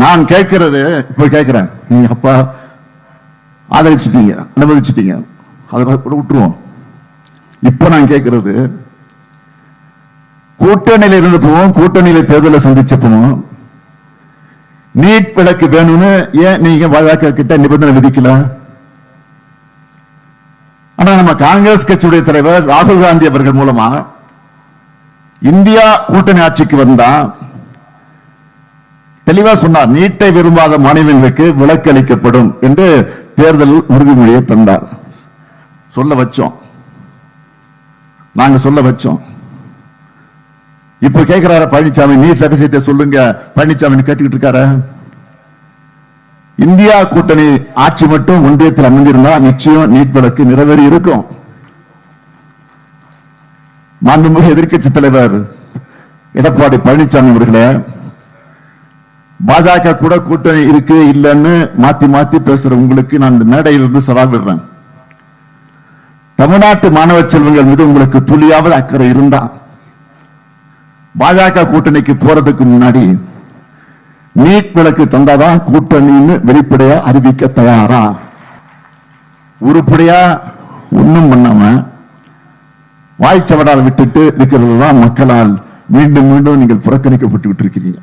நான் கேட்கிறது இப்ப கேட்கிறேன். நீங்க அப்பா ஆதரிச்சிட்டீங்க அனுபவிச்சுட்டீங்க. அதை கூட விட்டுருவோம். இப்ப நான் கேட்கிறது கூட்டணியில இருந்தப்பவும் கூட்டணியில தேர்தலை சந்திச்சப்பவும் நீட் விளக்கு வேணும்னு ஏன் நீங்க பாஜக கிட்ட நிபந்தனை விதிக்கல? ஆனா நம்ம காங்கிரஸ் கட்சியுடைய தலைவர் ராகுல் காந்தி அவர்கள் மூலமா இந்தியா கூட்டணி ஆட்சிக்கு வந்தா தெளிவா சொன்னார் நீட்டை விரும்பாத மாநிலங்களுக்கு விலக்கு அளிக்கப்படும் என்று தேர்தல் உறுதிமொழியை தந்தார். சொல்ல வச்சோம். நாங்க சொல்ல வச்சோம். இப்ப கேட்கிறார பழனிசாமி நீட் ரகசியத்தை சொல்லுங்க. பழனிசாமி கேட்டுக்கிட்டு இருக்காரு? இந்தியா கூட்டணி ஆட்சி மட்டும் ஒன்றியத்தில் அமைஞ்சிருந்தா நிச்சயம் நீட் விளக்கு நிறைவேறி இருக்கும். மாண்புமிகு எதிர்க்கட்சி தலைவர் எடப்பாடி பழனிசாமி அவர்களே பாஜக கூட கூட்டணி இருக்கு இல்லைன்னு மாத்தி மாத்தி பேசுற உங்களுக்கு நான் இந்த மேடையிலிருந்து சவால் விடுறேன். தமிழ்நாட்டு மாணவ செல்வங்கள் மீது உங்களுக்கு துளியாவது அக்கறை இருந்தா பாஜக கூட்டணிக்கு போறதுக்கு முன்னாடி நீட் விளக்கு தந்தாதான் கூட்டணின்னு வெளிப்படையா அறிவிக்க தயாரா? உருப்படியா ஒண்ணும் பண்ணாம வாய்ச்சவடால் விட்டுட்டு இருக்கிறது தான் மக்களால். மீண்டும் மீண்டும் நீங்கள் புறக்கணிக்கப்பட்டு விட்டு இருக்கிறீங்க